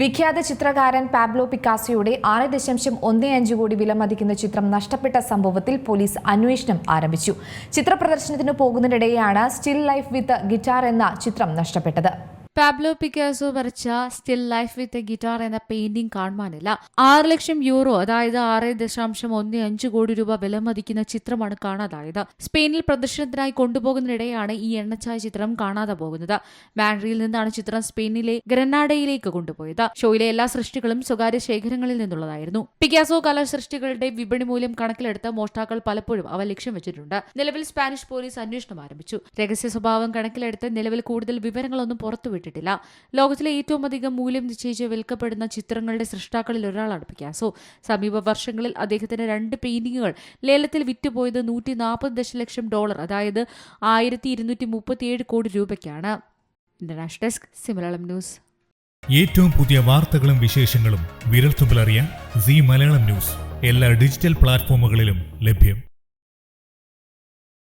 വിഖ്യാത ചിത്രകാരൻ പാബ്ലോ പിക്കാസിയുടെ ആറ് ദശാംശം ഒന്നേ അഞ്ച് കോടി വിലമതിക്കുന്ന ചിത്രം നഷ്ടപ്പെട്ട സംഭവത്തിൽ പോലീസ് അന്വേഷണം ആരംഭിച്ചു. ചിത്രപ്രദർശനത്തിന് പോകുന്നതിനിടെയാണ് സ്റ്റിൽ ലൈഫ് വിത്ത് ഗിറ്റാർ എന്ന ചിത്രം നഷ്ടപ്പെട്ടത്. പാബ്ലോ പിക്കാസോ വരച്ച still life with a guitar എന്ന പെയിന്റിംഗ് കാണുവാനില്ല. ആറ് ലക്ഷം യൂറോ അതായത് ആറ് ദശാംശം ഒന്ന് അഞ്ച് കോടി രൂപ വിലമതിക്കുന്ന ചിത്രമാണ് കാണാതായത്. സ്പെയിനിൽ പ്രദർശനത്തിനായി കൊണ്ടുപോകുന്നതിനിടെയാണ് ഈ എണ്ണച്ചായ ചിത്രം കാണാതെ പോകുന്നത്. മാൻഡ്രിയിൽ നിന്നാണ് ചിത്രം സ്പെയിനിലെ ഗ്രനാഡയിലേക്ക് കൊണ്ടുപോയത്. ഷോയിലെ എല്ലാ സൃഷ്ടികളും സ്വകാര്യ ശേഖരങ്ങളിൽ നിന്നുള്ളതായിരുന്നു. പിക്കാസോ കല സൃഷ്ടികളുടെ വിപണി മൂല്യം കണക്കിലെടുത്ത് മോഷ്ടാക്കൾ പലപ്പോഴും അവ ലക്ഷ്യം വെച്ചിട്ടുണ്ട്. നിലവിൽ സ്പാനിഷ് പോലീസ് അന്വേഷണം ആരംഭിച്ചു. രഹസ്യ സ്വഭാവം കണക്കിലെടുത്ത് നിലവിൽ കൂടുതൽ വിവരങ്ങളൊന്നും പുറത്തുവിട്ടിട്ടില്ല ലോകത്തിലെ ഏറ്റവും അധികം മൂല്യം നിശ്ചയിച്ച് വിൽക്കപ്പെടുന്ന ചിത്രങ്ങളുടെ സൃഷ്ടാക്കളിൽ ഒരാളാണ് പിക്കാസോ. സമീപ വർഷങ്ങളിൽ അദ്ദേഹത്തിന്റെ രണ്ട് പെയിന്റിങ്ങുകൾ ലേലത്തിൽ വിറ്റുപോയത് നൂറ്റി നാൽപ്പത് ദശലക്ഷം ഡോളർ അതായത് ആയിരത്തി ഇരുന്നൂറ്റി മുപ്പത്തിയേഴ് കോടി രൂപയ്ക്കാണ്. International desk C Malayalam news. ഏറ്റവും പുതിയ വാർത്തകളും വിശേഷങ്ങളും വിരൽത്തുമ്പിലറിയാൻ സി മലയാളം ന്യൂസ് എല്ലാ ഡിജിറ്റൽ പ്ലാറ്റ്ഫോമുകളിലും ലഭ്യം.